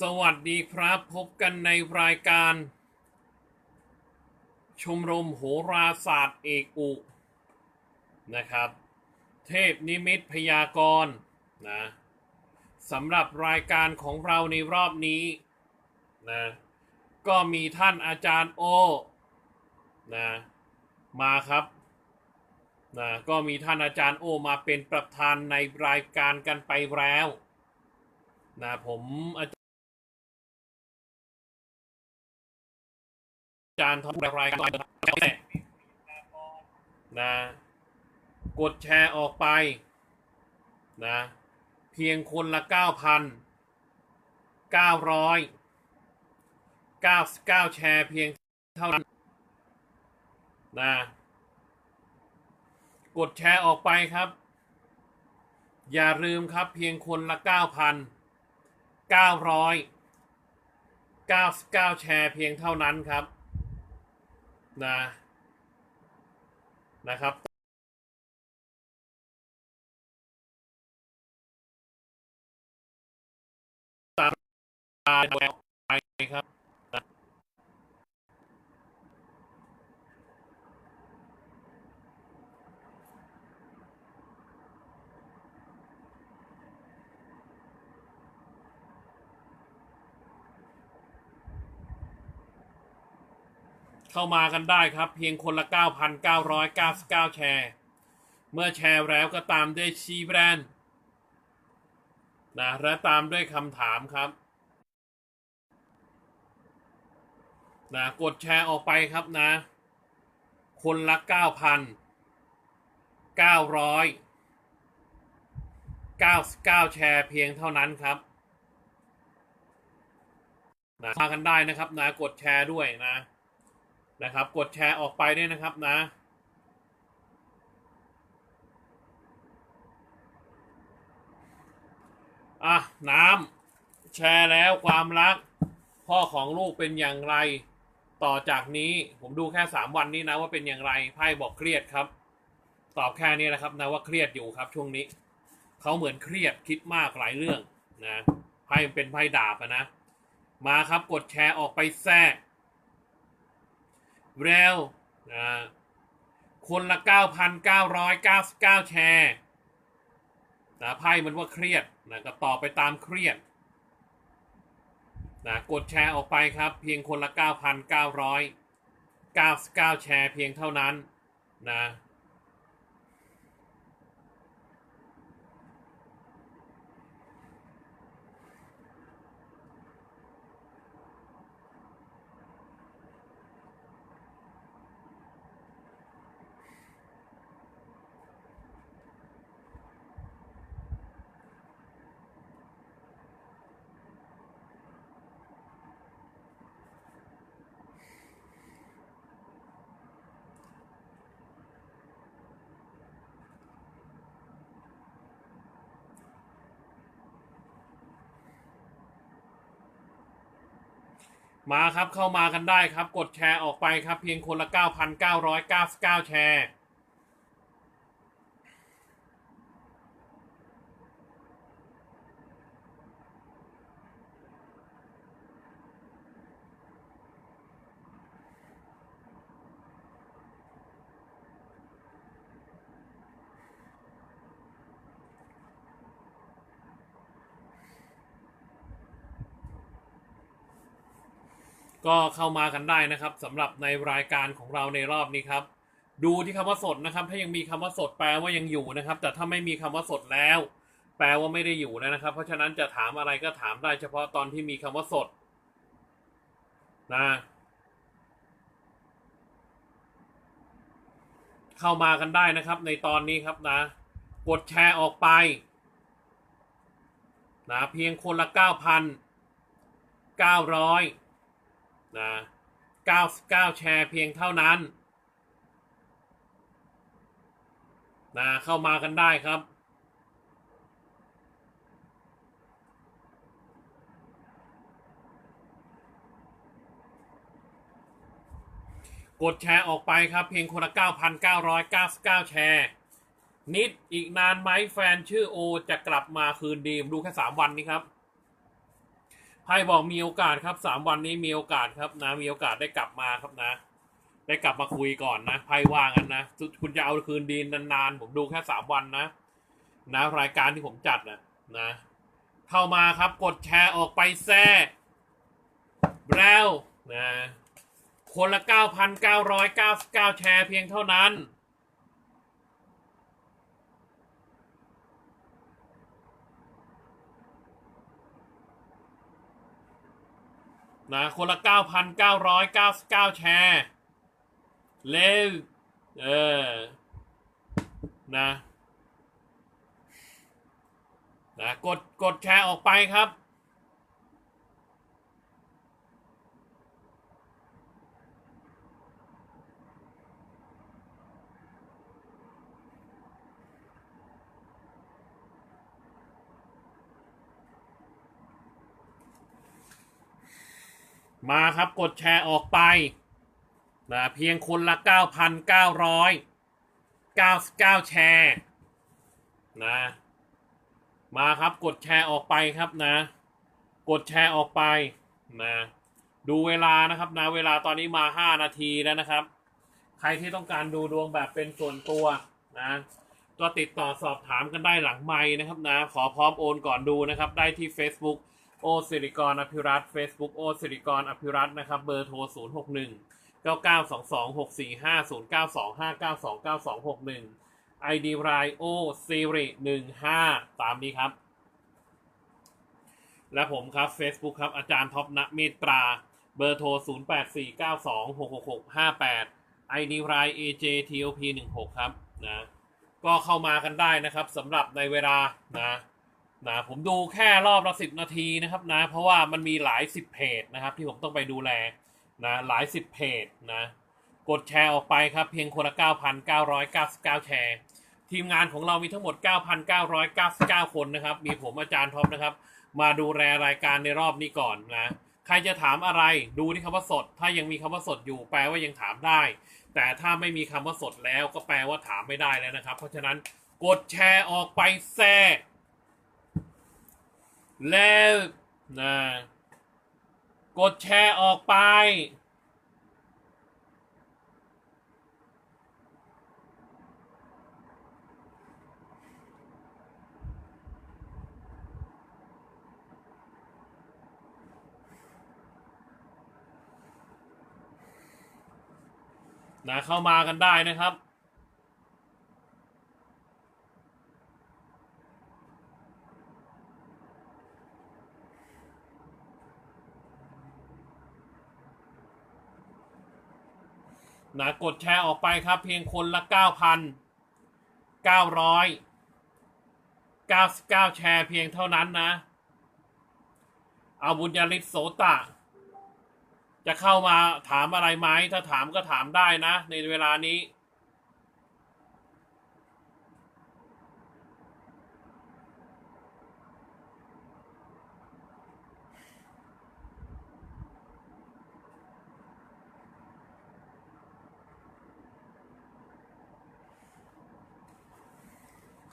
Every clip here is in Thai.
สวัสดีครับ พบกันในรายการ ชมรมโหราศาสตร์เอกอุ นะครับ เทพนิมิตพยากรณ์นะสำหรับรายการของเราในรอบนี้นะก็มีท่านอาจารย์โอนะมาครับนะก็มีท่านอาจารย์โอมาเป็นประธานในรายการกันไปแล้วนะผมอาจารย์ จานทำรายการนะ กดแชร์ออกไปนะ เพียงคนละ9,900 99 แชร์เพียงเท่านั้นนะ กดแชร์ออกไปครับ อย่าลืมครับเพียงคนละ9,900 99 แชร์เพียงเท่านั้นครับ นะนะครับตามไปครับ เข้ามากันได้ครับ เพียงคนละ 9,999 แชร์ เมื่อแชร์แล้วก็ตามด้วยชีแบรนด์นะและตามด้วยคำถามครับนะกดแชร์ออกไปครับนะ คนละ 9,999 แชร์เพียงเท่านั้นครับนะมากันได้นะครับนะกดแชร์ด้วยนะ นะครับ กดแชร์ออกไปด้วยนะครับนะ อะ น้ำแชร์แล้วความรัก พ่อของลูกเป็นอย่างไร ต่อจากนี้ผมดูแค่สามวันนี้นะว่าเป็นอย่างไรไพ่บอกเครียดครับ ตอบแค่นี้นะครับนะว่าเครียดอยู่ครับช่วงนี้เขาเหมือนเครียดคิดมากหลายเรื่องนะไพ่เป็นไพ่ดาบนะมาครับกดแชร์ออกไปแทรก เร็วนะคนละ 9,999 แชร์นะไพ่มันว่าเครียดนะก็ตอบไปตามเครียดนะกดแชร์ออกไปครับ เพียงคนละ 9,999 แชร์เพียงเท่านั้นนะ มาครับเข้ามากันได้ครับ กดแชร์ออกไปครับ เพียงคนละ 9,999 แชร์ ก็เข้ามากันได้นะครับสำหรับในรายการของเราในรอบนี้ครับ ดูที่คำว่าสดนะครับ ถ้ายังมีคำว่าสดแปลว่ายังอยู่นะครับ แต่ถ้าไม่มีคำว่าสดแล้ว แปลว่าไม่ได้อยู่แล้วนะครับ เพราะฉะนั้นจะถามอะไรก็ถามได้เฉพาะตอนที่มีคำว่าสดนะเข้ามากันได้นะครับ ในตอนนี้ครับนะ กดแชร์ออกไปนะเพียงคนละเก้าพั นะ99 แชร์เพียงเท่านั้นนะเข้ามากันได้ครับ กดแชร์ออกไปครับเพียงคนละ 9,999 แชร์ นิดอีกนานไหมแฟนชื่อโอจะกลับมาคืนดีมดูแค่ 3 วันนี้ครับ ไพ่บอกมีโอกาสครับสามวันนี้มีโอกาสครับนะ มีโอกาสได้กลับมาครับนะ ได้กลับมาคุยก่อนนะไพ่ว่างันนะคุณจะเอาคืนดีนานๆ ผมดูแค่สามวันนะนะรายการที่ผมจัดนะนะ เข้ามาครับกดแชร์ออกไปแซ่แล้วนะคนละ 9,999 แชร์เพียงเท่านั้น นะคนละ 9,999 แชร์เลวเออ นะ นะ กด กดแชร์ออกไปครับ มาครับกดแชร์ออกไปนะเพียงคนละ 9,999 แชร์นะมาครับกดแชร์ออกไปครับนะ กดแชร์ออกไปนะดูเวลานะครับนะเวลาตอนนี้มา 5 นาทีแล้วนะครับ ใครที่ต้องการดูดวงแบบเป็นส่วนตัวนะก็ติดต่อสอบถามกันได้หลังไม้นะครับนะ ขอพร้อมโอนก่อนดูนะครับ ได้ที่ Facebook โอสิริกรอภิรัตน์ Facebook โอสิริกรอภิรัตนะครับ เบอร์โทร 0 6 1 9 9 2 2 6 4 5 0 9 2 5 9 2 9 2 6 1 ID รายโอซิริ15 ตามนี้ครับ และผมครับ Facebook ครับ อาจารย์ท็อปณเมตตรา เบอร์โทร 0 8 4 9 2 6 6 6 5 8 ID ราย AJTOP 16ครับนะก็เข้ามากันได้นะครับสำหรับในเวลานะ นะผมดูแค่รอบละสิบนาทีนะครับนะเพราะว่ามันมีหลายสิบเพจนะครับ ที่ผมต้องไปดูแลนะหลายสิบเพจนะกดแชร์ออกไปครับ เพียงคนละ 9,999 แชร์ ทีมงานของเรามีทั้งหมด 9,999 คนนะครับ มีผมอาจารย์ท็อปนะครับ มาดูแลรายการในรอบนี้ก่อนนะใครจะถามอะไรดูที่คำว่าสด ถ้ายังมีคำว่าสดอยู่แปลว่ายังถามได้ แต่ถ้าไม่มีคำว่าสดแล้วก็แปลว่าถามไม่ได้แล้วนะครับ เพราะฉะนั้นกดแชร์ออกไปแซ่ แล้วนะกดแชร์ออกไป นะเข้ามากันได้นะครับ นะกดแชร์ออกไปครับ เพียงคนละ 9,999 แชร์เพียงเท่านั้นนะ เอาบุญญาลิศโสตะ จะเข้ามาถามอะไรไหม ถ้าถามก็ถามได้นะ ในเวลานี้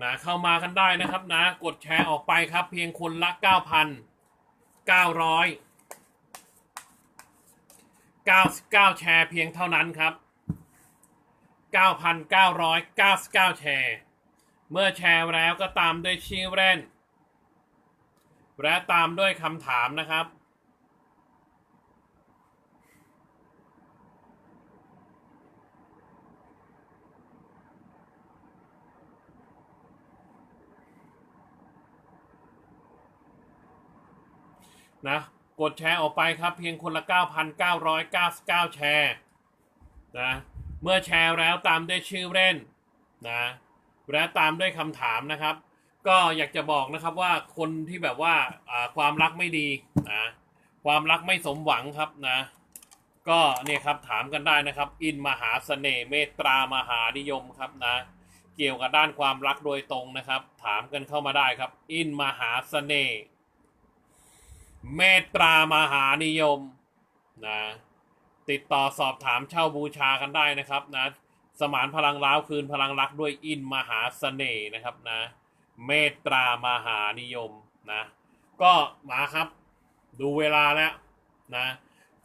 นะเข้ามากันได้นะครับนะ กดแชร์ออกไปครับ เพียงคนละ 9,900 99 แชร์เพียงเท่านั้นครับ 9,999 แชร์ เมื่อแชร์แล้วก็ตามด้วยชื่อเล่น และตามด้วยคำถามนะครับ นะกดแชร์ออกไปครับเพียงคนละ 9,999 แชร์นะเมื่อแชร์แล้วตามด้วยชื่อเล่นนะและตามด้วยคำถามนะครับ ก็อยากจะบอกนะครับว่าคนที่แบบว่าอ่าความรักไม่ดีนะความรักไม่สมหวังครับนะก็เนี่ยครับถามกันได้นะครับ อินมหาเสน่ห์เมตตามหานิยมครับนะเกี่ยวกับด้านความรักโดยตรงนะครับ ถามกันเข้ามาได้ครับ อินมหาเสน่ห์ เมตตามหานิยมนะติดต่อสอบถามเช่าบูชากันได้นะครับนะสมานพลังล้าวคืนพลังรักด้วยอินมหาเสน่ห์นะครับนะเมตตามหานิยมนะก็มาครับ ดูเวลาแล้วนะ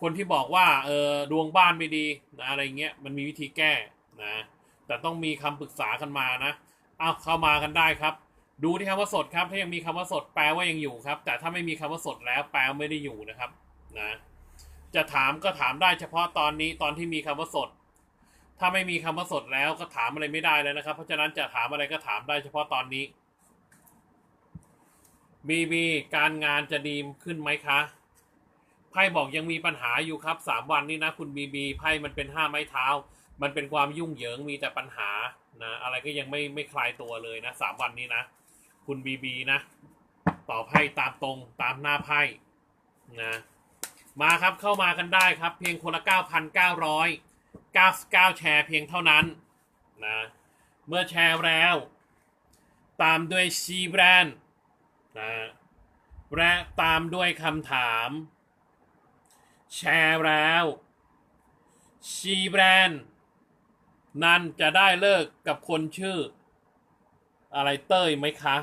คนที่บอกว่าเออดวงบ้านไม่ดีนะอะไรเงี้ยมันมีวิธีแก้นะแต่ต้องมีคำปรึกษากันมานะเอาเข้ามากันได้ครับ ดูที่คำว่าสดครับ ถ้ายังมีคำว่าสดแปลว่ายังอยู่ครับ แต่ถ้าไม่มีคำว่าสดแล้วแปลว่าไม่ได้อยู่นะครับนะจะถามก็ถามได้เฉพาะตอนนี้ตอนที่มีคำว่าสด ถ้าไม่มีคำว่าสดแล้วก็ถามอะไรไม่ได้เลยนะครับ เพราะฉะนั้นจะถามอะไรก็ถามได้เฉพาะตอนนี้บีบีการงานจะดีขึ้นไหมคะไพ่บอกยังมีปัญหาอยู่ครับสามวันนี้นะคุณบีบีไพ่มันเป็นห้าไม้เท้า มันเป็นความยุ่งเหยิงมีแต่ปัญหานะอะไรก็ยังไม่ไม่คลายตัวเลยนะสามวันนี้นะ คุณบีบีนะต่อไพ่ตามตรงตามหน้าไพ่นะมาครับเข้ามากันได้ครับ เพียงคนละ 9,999 แชร์เพียงเท่านั้นนะเมื่อแชร์แล้ว ตามด้วยชีแบรนด์นะและตามด้วยคำถาม แชร์แล้วชีแบรนด์นั่นจะได้เลิกกับคนชื่อ อะไรเต้ยไหมคะ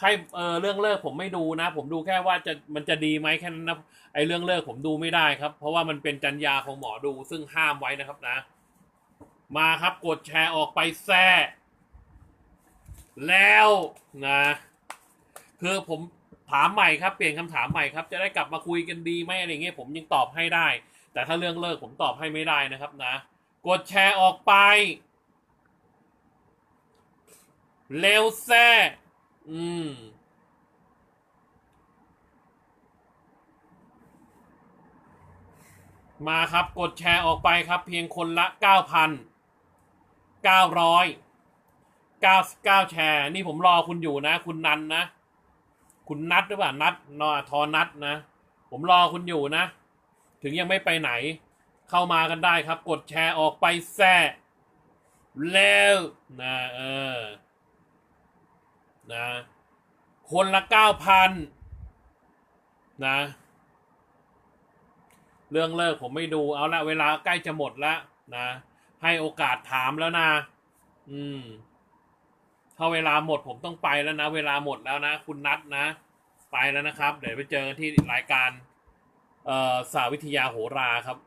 ไพ่เออเรื่องเลิกผมไม่ดูนะ ผมดูแค่ว่าจะมันจะดีไหมแค่นั้นนะไอ้เรื่องเลิกผมดูไม่ได้ครับ เพราะว่ามันเป็นจัญญาของหมอดูซึ่งห้ามไว้นะครับนะ มาครับกดแชร์ออกไปแซ่แล้วนะคือผมถามใหม่ครับ เปลี่ยนคำถามใหม่ครับ จะได้กลับมาคุยกันดีไหมอะไรเงี้ยผมยังตอบให้ได้ แต่ถ้าเรื่องเลิกผมตอบให้ไม่ได้นะครับนะ กดแชร์ออกไป เร็วแซ่ อืม มาครับกดแชร์ออกไปครับ เพียงคนละ 9,900 99 แชร์ นี่ผมรอคุณอยู่นะ คุณนันนะ คุณนัดหรือเปล่านัดนอทอนัดนะ ผมรอคุณอยู่นะ ถึงยังไม่ไปไหน เข้ามากันได้ครับ กดแชร์ออกไปแซ่แล้วนะเออ นะคนละ9,000นะ เรื่องเลิกผมไม่ดูเอาละเวลาใกล้จะหมดแล้วนะ ให้โอกาสถามแล้วนะ อืม ถ้าเวลาหมดผมต้องไปแล้วนะ เวลาหมดแล้วนะ คุณนัดนะ ไปแล้วนะครับ เดี๋ยวไปเจอกันที่รายการ เอ่อสาวิทยาโหราครับ